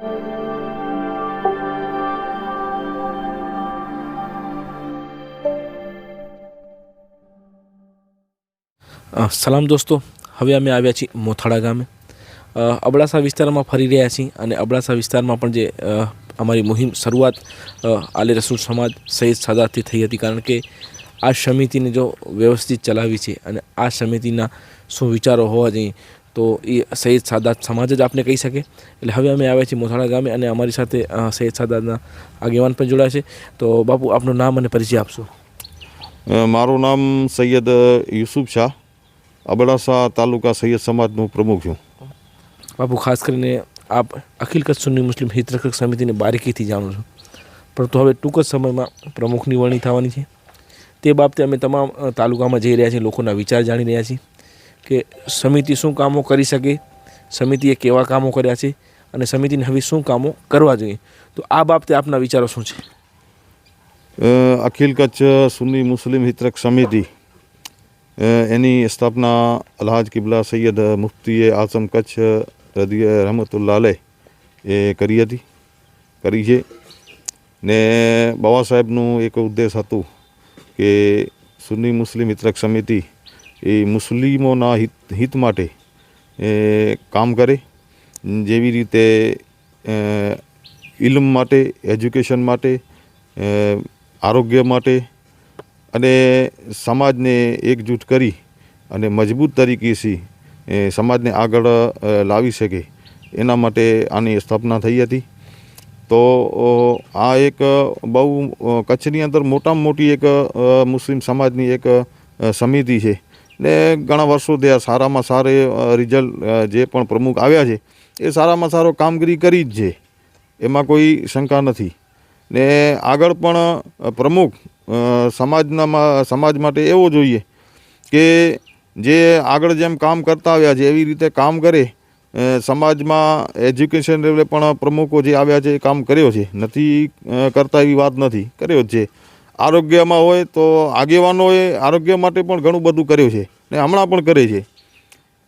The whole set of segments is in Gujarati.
સલામ દોસ્તો. હવે અમે આવ્યા છીએ મોથાળા ગામે. અબડાસા વિસ્તારમાં ફરી રહ્યા છીએ અને અબડાસા વિસ્તારમાં પણ જે અમારી મુહિમ શરૂઆત આલે રસૂલ સમાજ સહિત સાદાથી થઈ હતી. કારણ કે આ સમિતિને જો વ્યવસ્થિત ચલાવી છે અને આ સમિતિના શું વિચારો હોવા જોઈએ તો એ સૈયદ સાદાત સમાજ જ આપને કહી શકે. એટલે હવે અમે આવ્યા છીએ મોથાળા ગામે અને અમારી સાથે સૈયદ સાદાતના આગેવાન પણ જોડાયા છે. તો બાપુ આપનું નામ અને પરિચય આપશો. મારું નામ સૈયદ યુસુફ શાહ. અબડાસા તાલુકા સૈયદ સમાજનું પ્રમુખ છું. બાપુ ખાસ કરીને આપ અખિલ કચ્છ સુન્ની મુસ્લિમ હિતરક્ષક સમિતિની બારીકીથી જાણો છો. પરંતુ હવે ટૂંક જ સમયમાં પ્રમુખની વરણી થવાની છે. તે બાબતે અમે તમામ તાલુકામાં જઈ રહ્યા છીએ લોકોના વિચાર જાણી રહ્યા છીએ. કે સમિતિ શું કામો કરી શકે? સમિતિએ કેવા કામો કર્યા છે? અને સમિતિને હવે શું કામો કરવા જોઈએ? તો આ બાબતે આપના વિચારો શું છે? અખિલ કચ્છ સુન્ની મુસ્લિમ હિતરક સમિતિ એની સ્થાપના અલહાજ કિબલા સૈયદ મુફ્તીએ આઝમ કચ્છ રદિય રહમતુલ્લાલે એ કરી હતી, કરી છે. ને બાબા સાહેબનું એક ઉદ્દેશ હતું કે સુન્ની મુસ્લિમ હિતરક સમિતિ એ મુસ્લિમોના હિત હિત માટે કામ કરે. જેવી રીતે ઇલમ માટે, એજ્યુકેશન માટે આરોગ્ય માટે, અને સમાજને એકજૂટ કરી અને મજબૂત તરીકેથી સમાજને આગળ લાવી શકે, એના માટે આની સ્થાપના થઈ હતી. તો આ એક બહુ કચ્છની અંદર મોટામાં મોટી એક મુસ્લિમ સમાજની એક સમિતિ છે. ને ઘણા વર્ષોથી આ સારામાં સારે રિઝલ્ટ જે પણ પ્રમુખ આવ્યા છે, એ સારામાં સારો કામગીરી કરી જ છે. એમાં કોઈ શંકા નથી. ને આગળ પણ પ્રમુખ સમાજનામાં, સમાજ માટે એવો જોઈએ કે જે આગળ જેમ કામ કરતા આવ્યા છે, એવી રીતે કામ કરે સમાજમાં એજ્યુકેશન લેવલે પણ પ્રમુખો જે આવ્યા છે, એ કામ કર્યો છે. નથી કરતા એવી વાત નથી. કર્યો જ છે. આરોગ્યમાં હોય તો આગેવાનોએ આરોગ્ય માટે પણ ઘણું બધું કર્યું છે ને હમણાં પણ કરે છે.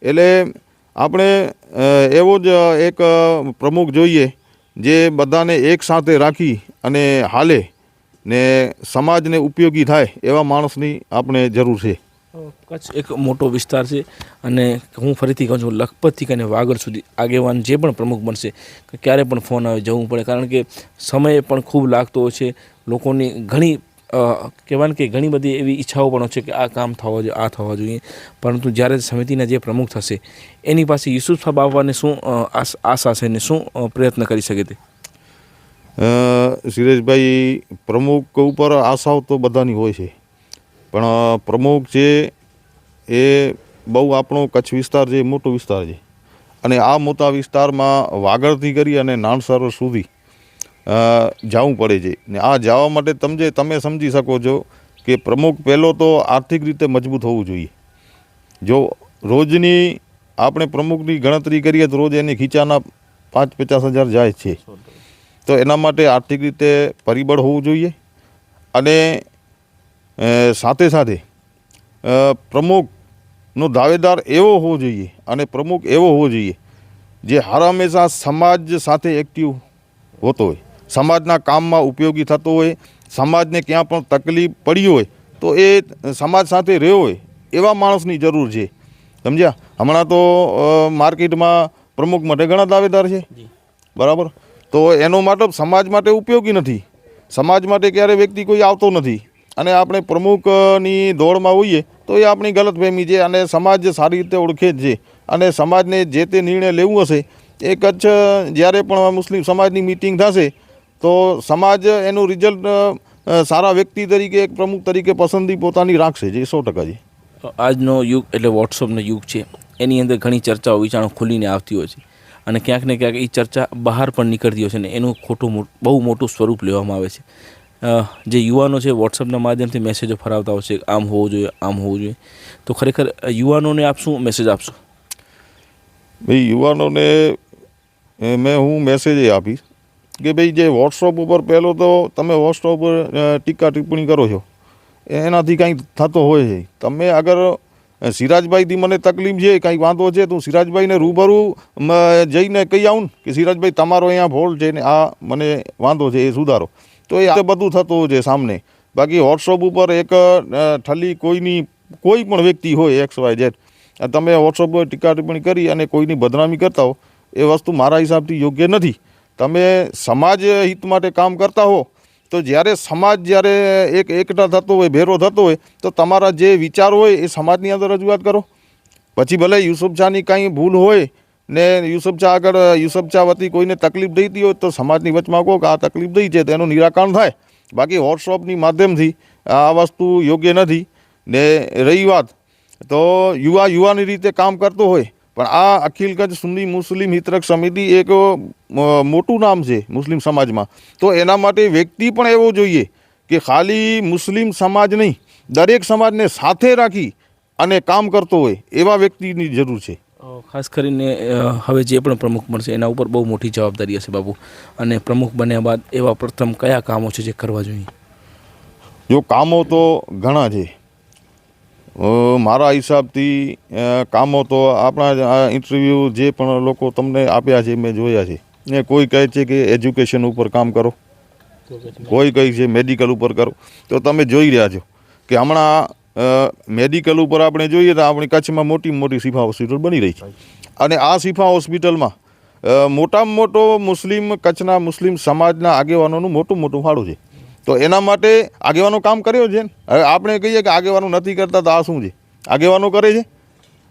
એટલે આપણે એવો જ એક પ્રમુખ જોઈએ જે બધાને એક સાથે રાખી અને હાલે ને સમાજને ઉપયોગી થાય એવા માણસની આપણે જરૂર છે. કચ્છ એક મોટો વિસ્તાર છે અને હું ફરીથી કહું છું, લખપતથી કરીને વાગડ સુધી આગેવાન જે પણ પ્રમુખ બનશે ક્યારે પણ ફોન આવે, જવું પડે. કારણ કે સમય પણ ખૂબ લાગતો હોય છે. લોકોની ઘણી કહેવાય કે ઘણી બધી એવી ઈચ્છાઓ પણ છે કે આ કામ થવા જોઈએ, આ થવા જોઈએ. પરંતુ જ્યારે સમિતિના જે પ્રમુખ થશે, એની પાસે યુસુફ સાહેબ આવવાને શું આશ- છે ને શું પ્રયત્ન કરી શકે તે? સુરેશભાઈ પ્રમુખ ઉપર આશાઓ તો બધાની હોય છે. પણ પ્રમુખ છે એ બહુ આપણો કચ્છ વિસ્તાર છે મોટો વિસ્તાર છે. અને આ મોટા વિસ્તારમાં વાગડથી કરી અને નાણસરોવર સુધી જવું પડે છે. ને આ જવા માટે તમે તમે સમજી શકો છો કે પ્રમુખ પહેલો તો આર્થિક રીતે મજબૂત હોવું જોઈએ. જો રોજની આપણે પ્રમુખની ગણતરી કરીએ તો રોજ એની ખીચાના પાંચ પચાસ હજાર જાય છે. તો એના માટે આર્થિક રીતે પરિબળ હોવું જોઈએ અને સાથે સાથે પ્રમુખનો દાવેદાર એવો હોવો જોઈએ અને પ્રમુખ એવો હોવો જોઈએ જે હર હંમેશા સમાજ સાથે એક્ટિવ હોતો હોય. સમાજના કામમાં ઉપયોગી થતો હોય સમાજને ક્યાં પણ તકલીફ પડી હોય તો એ સમાજ સાથે રહ્યો હોય એવા માણસની જરૂર છે. સમજ્યા? હમણાં તો માર્કેટમાં પ્રમુખ માટે ઘણા દાવેદાર છે. બરાબર? તો એનો માટે સમાજ માટે ઉપયોગી નથી. સમાજ માટે ક્યારે વ્યક્તિ કોઈ આવતો નથી. અને આપણે પ્રમુખની દોડમાં હોઈએ તો એ આપણી ગલતફહેમી છે અને સમાજ સારી રીતે ઓળખે જ છે. અને સમાજને જે તે નિર્ણય લેવું હશે એ કચ્છ જ્યારે પણ મુસ્લિમ સમાજની મિટિંગ થશે તો સમાજ એનું રિઝલ્ટ સારા વ્યક્તિ તરીકે એક પ્રમુખ તરીકે પસંદગી પોતાની રાખશે જે સો ટકાજી આજનો યુગ એટલે વોટ્સઅપનો યુગ છે. એની અંદર ઘણી ચર્ચાઓ વિચારો ખુલીને આવતી હોય છે. અને ક્યાંક ને ક્યાંક એ ચર્ચા બહાર પણ નીકળતી હોય છે ને એનું ખોટું બહુ મોટું સ્વરૂપ લેવામાં આવે છે. જે યુવાનો છે વોટ્સઅપના માધ્યમથી મેસેજો ફરાવતા હોય છે આમ હોવું જોઈએ આમ હોવું જોઈએ. તો ખરેખર યુવાનોને આપ શું મેસેજ આપશો? ભાઈ યુવાનોને મેં હું મેસેજ આપીશ. કે ભાઈ જે વોટ્સઅપ ઉપર પહેલો તો તમે વોટ્સઅપ ઉપર ટીકા ટિપ્પણી કરો છો. એનાથી કાંઈ થતો હોય છે. તમે અગર સિરાજભાઈથી મને તકલીફ છે, કાંઈ વાંધો છે, તો સિરાજભાઈને રૂબરૂ જઈને કહી આવું કે સિરાજભાઈ, તમારો અહીંયા ભોલ છે ને આ મને વાંધો છે, એ સુધારો. તો એ બધું થતું છે સામને. બાકી વોટ્સઅપ ઉપર એક ઠલી કોઈની, કોઈ પણ વ્યક્તિ હોય એક્સ વાય ઝેડ તમે વોટ્સઅપ પર ટીકા ટિપ્પણી કરી અને કોઈની બદનામી કરતા હો, એ વસ્તુ મારા હિસાબથી યોગ્ય નથી. તમે સમાજ હિત માટે કામ કરતા હો, તો જ્યારે સમાજ જ્યારે એક એકઠા થતો હોય, ભેરો થતો હોય, તો તમારા જે વિચાર હોય એ સમાજની અંદર રજૂઆત કરો. પછી ભલે યુસુફ શાહની કાંઈ ભૂલ હોય ને યુસુફ શાહ આગળ, યુસુફ શાહ વતી કોઈને તકલીફ દઈતી હોય, તો સમાજની વચમાં કહો કે આ તકલીફ દઈ છે તેનું નિરાકરણ થાય. બાકી વોટ્સઅપની માધ્યમથી આ વસ્તુ યોગ્ય નથી ને રહી વાત. તો યુવા યુવાની રીતે કામ કરતો હોય પણ આ અખિલગંજ સુન્ની મુસ્લિમ હિતરક સમિતિ એક મોટું નામ છે મુસ્લિમ સમાજમાં. તો એના માટે વ્યક્તિ પણ એવો જોઈએ કે ખાલી મુસ્લિમ સમાજ નહીં દરેક સમાજને સાથે રાખી અને કામ કરતો હોય એવા વ્યક્તિની જરૂર છે. ખાસ કરીને હવે જે પણ પ્રમુખ મળશે એના ઉપર બહુ મોટી જવાબદારી હશે બાબુ. અને પ્રમુખ બન્યા બાદ એવા પ્રથમ કયા કામો છે જે કરવા જોઈએ? જો કામો તો ઘણા છે. મારા હિસાબથી કામો તો આપણા ઇન્ટરવ્યૂ જે પણ લોકો તમને આપ્યા છે, મેં જોયા છે. ને કોઈ કહે છે કે એજ્યુકેશન ઉપર કામ કરો. કોઈ કહે છે મેડિકલ ઉપર કરો. તો તમે જોઈ રહ્યા છો કે હમણાં મેડિકલ ઉપર આપણે જોઈએ તો આપણી કચ્છમાં મોટી મોટી સિફા હોસ્પિટલ બની રહી છે. અને આ સિફા હોસ્પિટલમાં મોટામાં મોટો મુસ્લિમ કચ્છના મુસ્લિમ સમાજના આગેવાનોનું મોટું મોટું ફાળું છે. તો એના માટે આગેવાનો કામ કર્યો છે. હવે આપણે કહીએ કે આગેવાનો નથી કરતા તો આ શું છે? આગેવાનો કરે છે?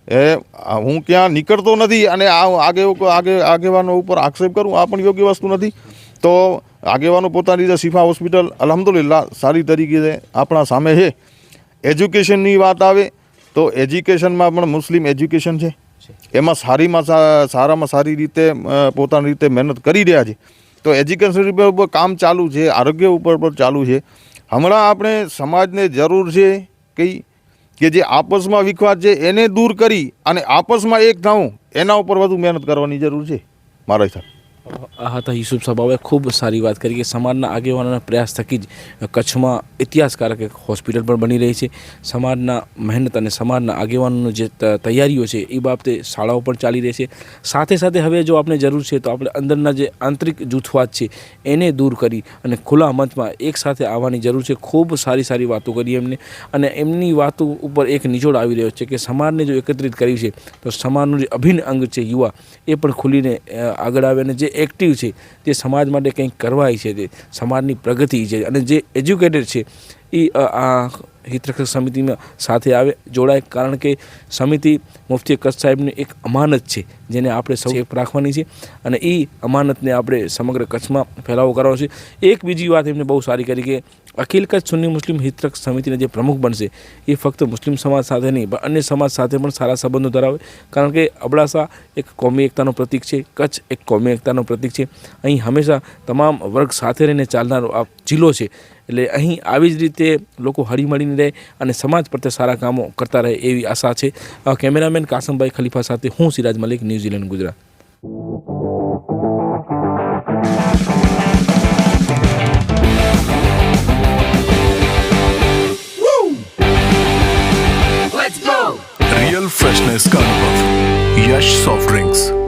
એ હું ક્યાં નીકળતો નથી અને આ આગે આગે આગેવાનો ઉપર આક્ષેપ કરું આ પણ યોગ્ય વસ્તુ નથી. તો આગેવાનો પોતાની રીતે શિફા હોસ્પિટલ અલહમદુલિલ્લા સારી તરીકે આપણા સામે છે. એજ્યુકેશનની વાત આવે તો એજ્યુકેશનમાં પણ મુસ્લિમ એજ્યુકેશન છે. એમાં સારીમાં સારામાં સારી રીતે પોતાની રીતે મહેનત કરી રહ્યા છે. તો એજ્યુકેશન ઉપર કામ ચાલુ છે, આરોગ્ય ઉપર પણ ચાલુ છે. હમણાં આપણે સમાજને જરૂર છે કઈ? કે જે આપસમાં વિખવાદ છે, એને દૂર કરી અને આપસમાં એક થવું એના ઉપર વધુ મહેનત કરવાની જરૂર છે. મારા હિસાબ. આ હતા યુસુફ સાહેબ ખૂબ સારી વાત કરી કે સમાજના આગેવાનોના પ્રયાસ થકી જ કચ્છમાં ઇતિહાસકારક એક હોસ્પિટલ પણ બની રહી છે. સમાજના મહેનત અને સમાજના આગેવાનોની જે તૈયારીઓ છે એ બાબતે શાળાઓ પણ ચાલી રહી છે. સાથે સાથે હવે જો આપણે જરૂર છે તો આપણે અંદરના જે આંતરિક જૂથવાદ છે એને દૂર કરી અને ખુલ્લા મંચમાં એક સાથે આવવાની જરૂર છે. ખૂબ સારી સારી વાતો કરી એમને અને એમની વાતો ઉપર એક નિચોડ આવી રહ્યો છે કે સમાજને જો એકત્રિત કર્યું છે તો સમાજનું જે અભિન્ન અંગ છે યુવા એ પણ ખુલીને આગળ આવે અને જે એક્ટિવ છે તે સમાજ માટે કંઈક કરવા છે તે સમાજની પ્રગતિ છે અને જે એજ્યુકેટેડ છે એ આ હિતરક્ષક સમિતિમાં સાથે આવે જોડાય. કારણ કે સમિતિ મુફતી કચ્છ સાહેબની એક અમાનત છે જેને આપણે સૌ રાખવાની છે અને એ અમાનતને આપણે સમગ્ર કચ્છમાં ફેલાવો કરવાનો છે. એક બીજી વાત એમને બહુ સારી કરી કે અખિલ કચ્છ સુન્ની મુસ્લિમ હિતરક્ષ સમિતિના જે પ્રમુખ બનશે, એ ફક્ત મુસ્લિમ સમાજ સાથે નહીં, પણ અન્ય સમાજ સાથે પણ સારા સંબંધો ધરાવે. કારણ કે અબડાસા એક કોમી એકતાનો પ્રતીક છે, કચ્છ એક કોમી એકતાનો પ્રતીક છે. અહીં હંમેશા તમામ વર્ગ સાથે રહીને ચાલનારો આ જિલ્લો છે. એટલે અહીં આવી જ રીતે લોકો હળીમળીને રહે અને સમાજ પ્રત્યે સારા કામો કરતા રહે એવી આશા છે. કેમેરામેન કાસમભાઈ ખલીફા સાથે હું Siraj Malik, New Zealand, Gujarat. fresh soft drinks.